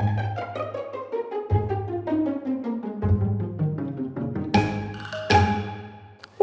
Thank you.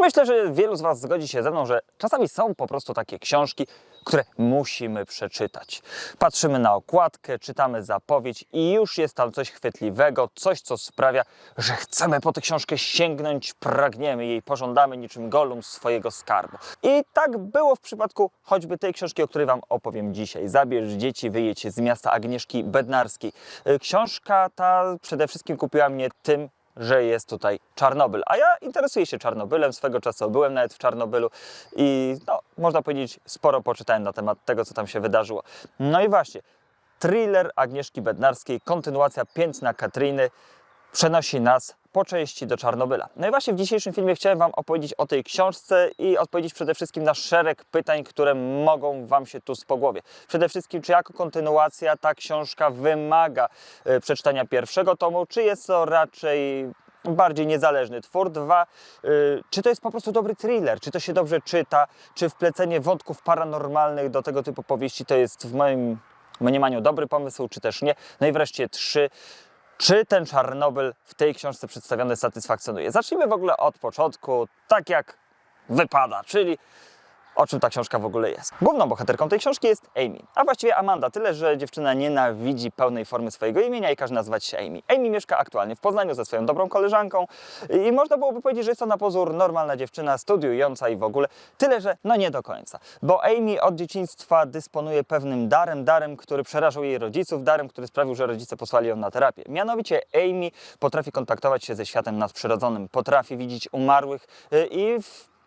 Myślę, że wielu z Was zgodzi się ze mną, że czasami są po prostu takie książki, które musimy przeczytać. Patrzymy na okładkę, czytamy zapowiedź i już jest tam coś chwytliwego, coś, co sprawia, że chcemy po tę książkę sięgnąć, pragniemy jej, pożądamy niczym golum swojego skarbu. I tak było w przypadku choćby tej książki, o której Wam opowiem dzisiaj. Zabierz dzieci, wyjedź z miasta Agnieszki Bednarskiej. Książka ta przede wszystkim kupiła mnie tym, że jest tutaj Czarnobyl. A ja interesuję się Czarnobylem, swego czasu byłem nawet w Czarnobylu i no, można powiedzieć, sporo poczytałem na temat tego, co tam się wydarzyło. No i właśnie, thriller Agnieszki Bednarskiej, kontynuacja Piętna Katryny, przenosi nas po części do Czarnobyla. No i właśnie w dzisiejszym filmie chciałem Wam opowiedzieć o tej książce i odpowiedzieć przede wszystkim na szereg pytań, które mogą Wam się tu z głowie. Przede wszystkim, czy jako kontynuacja ta książka wymaga e, przeczytania pierwszego tomu, czy jest to raczej bardziej niezależny twór. Dwa, y, czy to jest po prostu dobry thriller, czy to się dobrze czyta, czy wplecenie wątków paranormalnych do tego typu powieści to jest w moim mniemaniu dobry pomysł, czy też nie. No i wreszcie trzy, czy ten Czarnobyl w tej książce przedstawiony satysfakcjonuje. Zacznijmy w ogóle od początku, tak jak wypada, czyli o czym ta książka w ogóle jest. Główną bohaterką tej książki jest Amy, a właściwie Amanda, tyle że dziewczyna nienawidzi pełnej formy swojego imienia i każe nazywać się Amy. Amy mieszka aktualnie w Poznaniu ze swoją dobrą koleżanką i można byłoby powiedzieć, że jest to na pozór normalna dziewczyna, studiująca i w ogóle, tyle że no nie do końca, bo Amy od dzieciństwa dysponuje pewnym darem, darem, który przerażał jej rodziców, darem, który sprawił, że rodzice posłali ją na terapię. Mianowicie Amy potrafi kontaktować się ze światem nadprzyrodzonym, potrafi widzieć umarłych y, i w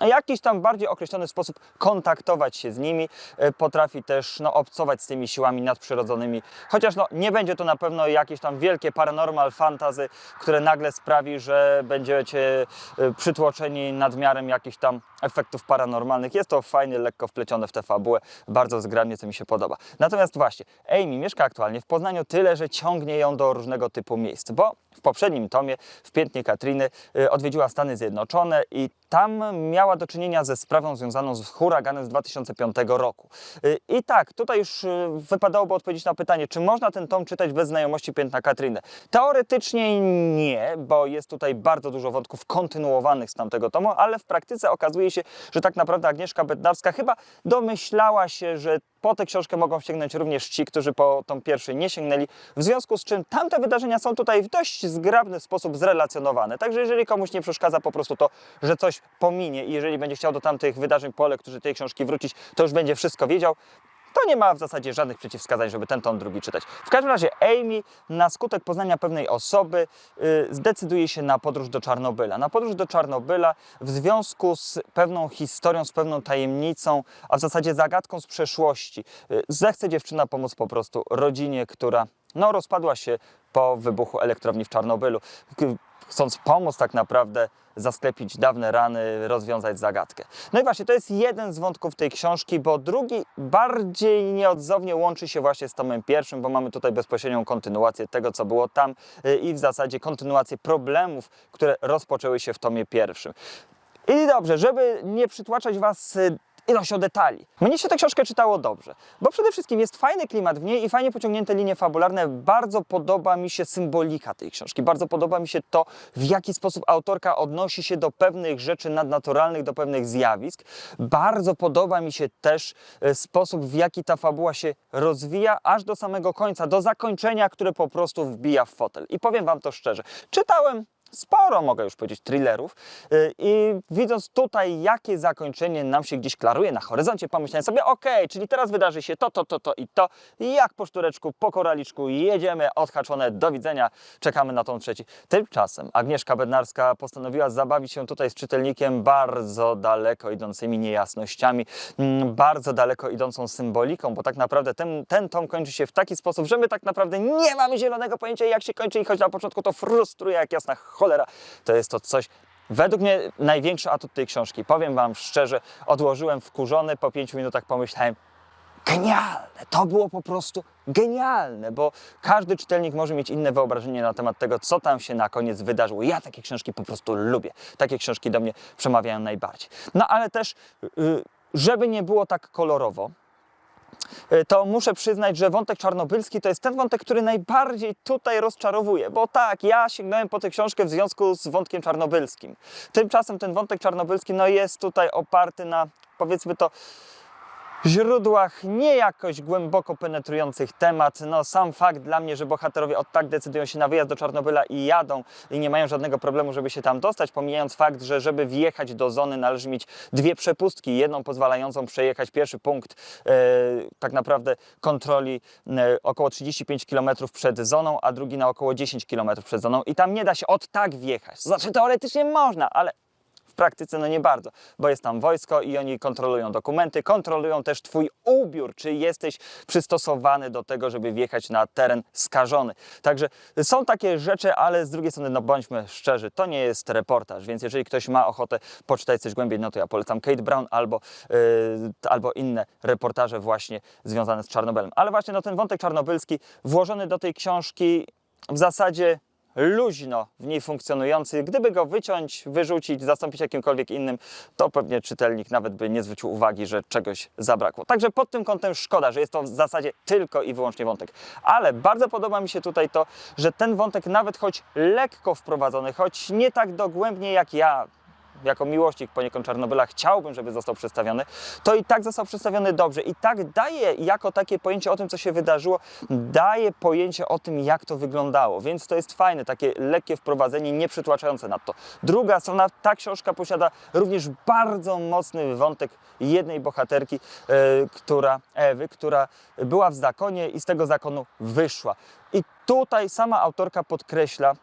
jakiś tam bardziej określony sposób kontaktować się z nimi, e, potrafi też no, obcować z tymi siłami nadprzyrodzonymi, chociaż no, nie będzie to na pewno jakieś tam wielkie paranormal fantazy, które nagle sprawi, że będziecie e, przytłoczeni nadmiarem jakichś tam efektów paranormalnych. Jest to fajnie, lekko wplecione w tę fabułę, bardzo zgrabnie, co mi się podoba. Natomiast właśnie, Amy mieszka aktualnie w Poznaniu tyle, że ciągnie ją do różnego typu miejsc, bo w poprzednim tomie, w Piętnie Katryny, y, odwiedziła Stany Zjednoczone i tam miała do czynienia ze sprawą związaną z huraganem z 2005 roku. Y, I tak, tutaj już y, wypadałoby odpowiedzieć na pytanie, czy można ten tom czytać bez znajomości Piętna Katryny. Teoretycznie nie, bo jest tutaj bardzo dużo wątków kontynuowanych z tamtego tomu, ale w praktyce okazuje się, że tak naprawdę Agnieszka Bednarska chyba domyślała się, że po tę książkę mogą sięgnąć również ci, którzy po tą pierwszej nie sięgnęli, w związku z czym tamte wydarzenia są tutaj w dość zgrabny sposób zrelacjonowane. Także jeżeli komuś nie przeszkadza po prostu to, że coś pominie i jeżeli będzie chciał do tamtych wydarzeń po lekturze tej książki wrócić, to już będzie wszystko wiedział. To nie ma w zasadzie żadnych przeciwwskazań, żeby ten tom drugi czytać. W każdym razie Amy na skutek poznania pewnej osoby y, zdecyduje się na podróż do Czarnobyla. Na podróż do Czarnobyla w związku z pewną historią, z pewną tajemnicą, a w zasadzie zagadką z przeszłości. Y, zechce dziewczyna pomóc po prostu rodzinie, która no, rozpadła się po wybuchu elektrowni w Czarnobylu. Chcąc pomóc tak naprawdę zasklepić dawne rany, rozwiązać zagadkę. No i właśnie, to jest jeden z wątków tej książki, bo drugi bardziej nieodzownie łączy się właśnie z tomem pierwszym, bo mamy tutaj bezpośrednią kontynuację tego, co było tam y, i w zasadzie kontynuację problemów, które rozpoczęły się w tomie pierwszym. I dobrze, żeby nie przytłaczać Was y, ilością detali. Mnie się tę książkę czytało dobrze, bo przede wszystkim jest fajny klimat w niej i fajnie pociągnięte linie fabularne. Bardzo podoba mi się symbolika tej książki, bardzo podoba mi się to, w jaki sposób autorka odnosi się do pewnych rzeczy nadnaturalnych, do pewnych zjawisk. Bardzo podoba mi się też e, sposób, w jaki ta fabuła się rozwija, aż do samego końca, do zakończenia, które po prostu wbija w fotel. I powiem Wam to szczerze, czytałem sporo, mogę już powiedzieć, thrillerów. Yy, I widząc tutaj, jakie zakończenie nam się gdzieś klaruje na horyzoncie, pomyślałem sobie, okej, czyli teraz wydarzy się to, to, to, to i to. Jak po sztureczku, po koraliczku jedziemy, odhaczone, do widzenia, czekamy na tą trzeci. Tymczasem Agnieszka Bednarska postanowiła zabawić się tutaj z czytelnikiem bardzo daleko idącymi niejasnościami, mm, bardzo daleko idącą symboliką, bo tak naprawdę ten, ten tom kończy się w taki sposób, że my tak naprawdę nie mamy zielonego pojęcia, jak się kończy i choć na początku to frustruje jak jasna cholera, to jest to coś, Według mnie największy atut tej książki. Powiem Wam szczerze, odłożyłem wkurzony, po pięciu minutach pomyślałem, genialne, to było po prostu genialne, bo każdy czytelnik może mieć inne wyobrażenie na temat tego, co tam się na koniec wydarzyło. Ja takie książki po prostu lubię. Takie książki do mnie przemawiają najbardziej. No ale też, yy, żeby nie było tak kolorowo, y, to muszę przyznać, że wątek czarnobylski to jest ten wątek, który najbardziej tutaj rozczarowuje, bo tak, ja sięgnąłem po tę książkę w związku z wątkiem czarnobylskim. Tymczasem ten wątek czarnobylski no, jest tutaj oparty na, powiedzmy to, źródłach nie jakoś głęboko penetrujących temat. No sam fakt dla mnie, że bohaterowie od tak decydują się na wyjazd do Czarnobyla i jadą i nie mają żadnego problemu, żeby się tam dostać, pomijając fakt, że żeby wjechać do zony należy mieć dwie przepustki, jedną pozwalającą przejechać pierwszy punkt e, tak naprawdę kontroli e, około 35 km przed zoną, a drugi na około 10 km przed zoną i tam nie da się od tak wjechać. Znaczy teoretycznie można, ale praktyce no nie bardzo, bo jest tam wojsko i oni kontrolują dokumenty, kontrolują też Twój ubiór, czy jesteś przystosowany do tego, żeby wjechać na teren skażony. Także są takie rzeczy, ale z drugiej strony, no bądźmy szczerzy, to nie jest reportaż, więc jeżeli ktoś ma ochotę poczytać coś głębiej, no to ja polecam Kate Brown albo, yy, albo inne reportaże właśnie związane z Czarnobylem. Ale właśnie no, ten wątek czarnobylski włożony do tej książki w zasadzie luźno w niej funkcjonujący. Gdyby go wyciąć, wyrzucić, zastąpić jakimkolwiek innym, to pewnie czytelnik nawet by nie zwrócił uwagi, że czegoś zabrakło. Także pod tym kątem szkoda, że jest to w zasadzie tylko i wyłącznie wątek. Ale bardzo podoba mi się tutaj to, że ten wątek nawet choć lekko wprowadzony, choć nie tak dogłębnie jak ja jako miłośnik poniekąd Czarnobyla chciałbym, żeby został przedstawiony, to i tak został przedstawiony dobrze. I tak daje jako takie pojęcie o tym, co się wydarzyło, daje pojęcie o tym, jak to wyglądało. Więc to jest fajne, takie lekkie wprowadzenie, nie przytłaczające nadto. Druga strona, ta książka posiada również bardzo mocny wątek jednej bohaterki, e, która, Ewy, która była w zakonie i z tego zakonu wyszła. I tutaj sama autorka podkreśla,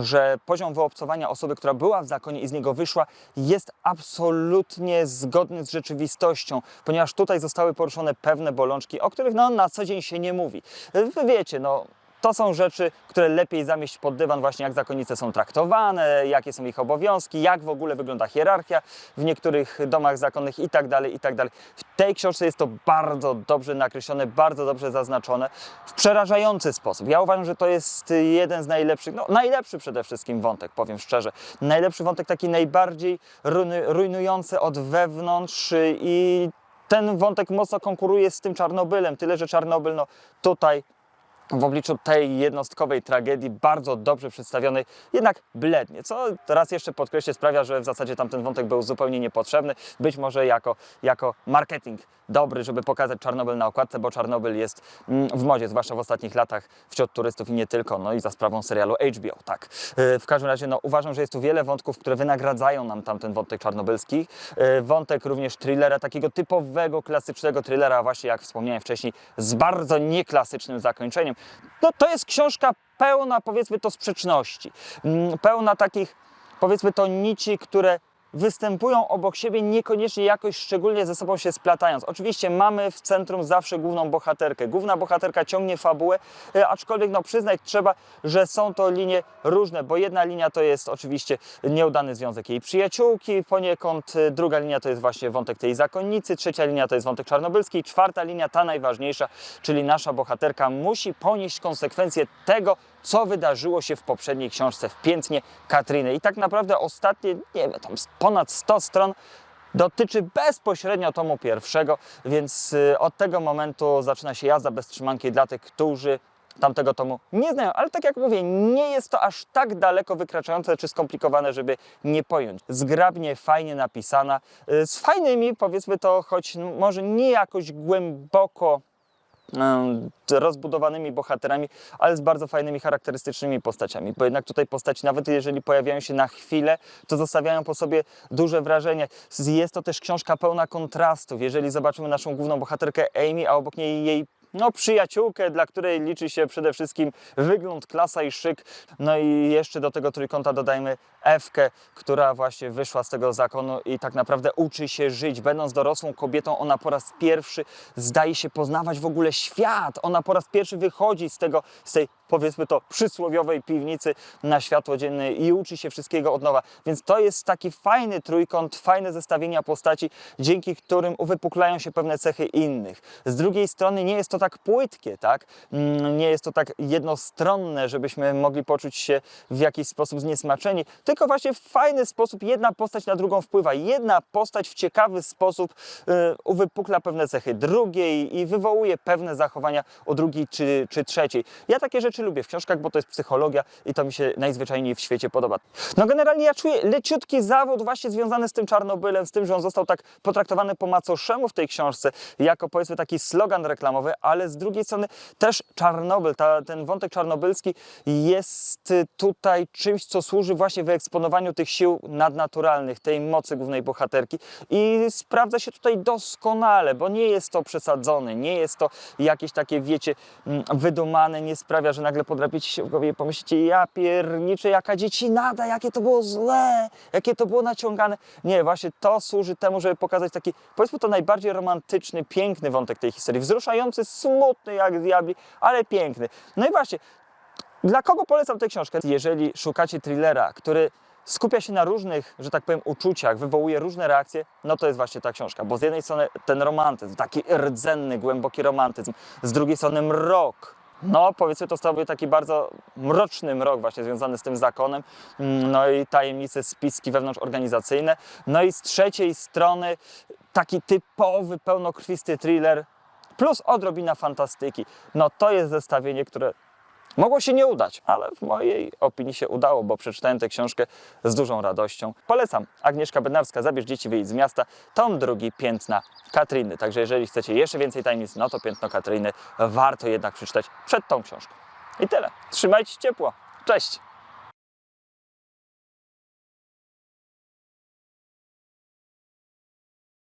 że poziom wyobcowania osoby, która była w zakonie i z niego wyszła, jest absolutnie zgodny z rzeczywistością, ponieważ tutaj zostały poruszone pewne bolączki, o których no, na co dzień się nie mówi. Wy wiecie, no. To są rzeczy, które lepiej zamieść pod dywan, właśnie jak zakonnice są traktowane, jakie są ich obowiązki, jak w ogóle wygląda hierarchia w niektórych domach zakonnych i tak dalej, i tak dalej. W tej książce jest to bardzo dobrze nakreślone, bardzo dobrze zaznaczone, w przerażający sposób. Ja uważam, że to jest jeden z najlepszych, no najlepszy przede wszystkim wątek, powiem szczerze. Najlepszy wątek, taki najbardziej rujnujący od wewnątrz i ten wątek mocno konkuruje z tym Czarnobylem, tyle że Czarnobyl no tutaj w obliczu tej jednostkowej tragedii, bardzo dobrze przedstawionej, jednak blednie, co raz jeszcze podkreślę sprawia, że w zasadzie tamten wątek był zupełnie niepotrzebny, być może jako, jako marketing dobry, żeby pokazać Czarnobyl na okładce, bo Czarnobyl jest mm, w modzie, zwłaszcza w ostatnich latach wśród turystów i nie tylko, no i za sprawą serialu HBO, tak. Yy, W każdym razie no, uważam, że jest tu wiele wątków, które wynagradzają nam tamten wątek czarnobylski. Yy, Wątek również thrillera, takiego typowego, klasycznego thrillera, właśnie jak wspomniałem wcześniej, z bardzo nieklasycznym zakończeniem. No to jest książka pełna, powiedzmy to, sprzeczności. Mm, Pełna takich, powiedzmy to, nici, które występują obok siebie, niekoniecznie jakoś szczególnie ze sobą się splatając. Oczywiście mamy w centrum zawsze główną bohaterkę. Główna bohaterka ciągnie fabułę, e, aczkolwiek no, przyznać trzeba, że są to linie różne, bo jedna linia to jest oczywiście nieudany związek jej przyjaciółki, poniekąd e, druga linia to jest właśnie wątek tej zakonnicy, trzecia linia to jest wątek czarnobylski, czwarta linia, ta najważniejsza, czyli nasza bohaterka musi ponieść konsekwencje tego, co wydarzyło się w poprzedniej książce, w Piętnie Katryny. I tak naprawdę ostatnie, nie wiem, tam ponad 100 stron dotyczy bezpośrednio tomu pierwszego, więc y, od tego momentu zaczyna się jazda bez trzymanki dla tych, którzy tamtego tomu nie znają, ale tak jak mówię, nie jest to aż tak daleko wykraczające czy skomplikowane, żeby nie pojąć. Zgrabnie, fajnie napisana, y, z fajnymi, powiedzmy to, choć może nie jakoś głęboko rozbudowanymi bohaterami, ale z bardzo fajnymi, charakterystycznymi postaciami, bo jednak tutaj postaci, nawet jeżeli pojawiają się na chwilę, to zostawiają po sobie duże wrażenie. Jest to też książka pełna kontrastów. Jeżeli zobaczymy naszą główną bohaterkę Amy, a obok niej jej no, przyjaciółkę, dla której liczy się przede wszystkim wygląd, klasa i szyk. No i jeszcze do tego trójkąta dodajmy Ewkę, która właśnie wyszła z tego zakonu i tak naprawdę uczy się żyć. Będąc dorosłą kobietą, ona po raz pierwszy zdaje się poznawać w ogóle świat. Ona po raz pierwszy wychodzi z tego, z tej powiedzmy to przysłowiowej piwnicy na światło dzienne i uczy się wszystkiego od nowa. Więc to jest taki fajny trójkąt, fajne zestawienia postaci, dzięki którym uwypuklają się pewne cechy innych. Z drugiej strony nie jest to tak płytkie, tak? Mm, Nie jest to tak jednostronne, żebyśmy mogli poczuć się w jakiś sposób zniesmaczeni, tylko właśnie w fajny sposób jedna postać na drugą wpływa. Jedna postać w ciekawy sposób y, uwypukla pewne cechy drugiej i wywołuje pewne zachowania u drugiej czy, czy trzeciej. Ja takie rzeczy lubię w książkach, bo to jest psychologia i to mi się najzwyczajniej w świecie podoba. No generalnie ja czuję leciutki zawód właśnie związany z tym Czarnobylem, z tym, że on został tak potraktowany po macoszemu w tej książce, jako powiedzmy taki slogan reklamowy, ale z drugiej strony też Czarnobyl, ta, ten wątek czarnobylski jest tutaj czymś, co służy właśnie wyeksponowaniu tych sił nadnaturalnych, tej mocy głównej bohaterki i sprawdza się tutaj doskonale, bo nie jest to przesadzone, nie jest to jakieś takie, wiecie, mm, wydumane, nie sprawia, że nagle podrapiecie się w głowie i pomyślicie, ja pierniczę, jaka dziecinada, jakie to było złe, jakie to było naciągane. Nie, właśnie to służy temu, żeby pokazać taki, powiedzmy to najbardziej romantyczny, piękny wątek tej historii, wzruszający, smutny jak diabli, ale piękny. No i właśnie, dla kogo polecam tę książkę? Jeżeli szukacie thrillera, który skupia się na różnych, że tak powiem, uczuciach, wywołuje różne reakcje, no to jest właśnie ta książka. Bo z jednej strony ten romantyzm, taki rdzenny, głęboki romantyzm, z drugiej strony mrok. No, powiedzmy to sobie taki bardzo mroczny mrok właśnie związany z tym zakonem, mm, no i tajemnice, spiski wewnątrzorganizacyjne. No i z trzeciej strony taki typowy, pełnokrwisty thriller plus odrobina fantastyki. No to jest zestawienie, które Mogło się nie udać, ale w mojej opinii się udało, bo przeczytałem tę książkę z dużą radością. Polecam. Agnieszka Bednarska, Zabierz dzieci, wyjdź z miasta. Tom drugi, Piętna Katryny. Także jeżeli chcecie jeszcze więcej tajemnic, no to Piętno Katryny warto jednak przeczytać przed tą książką. I tyle. Trzymajcie ciepło. Cześć!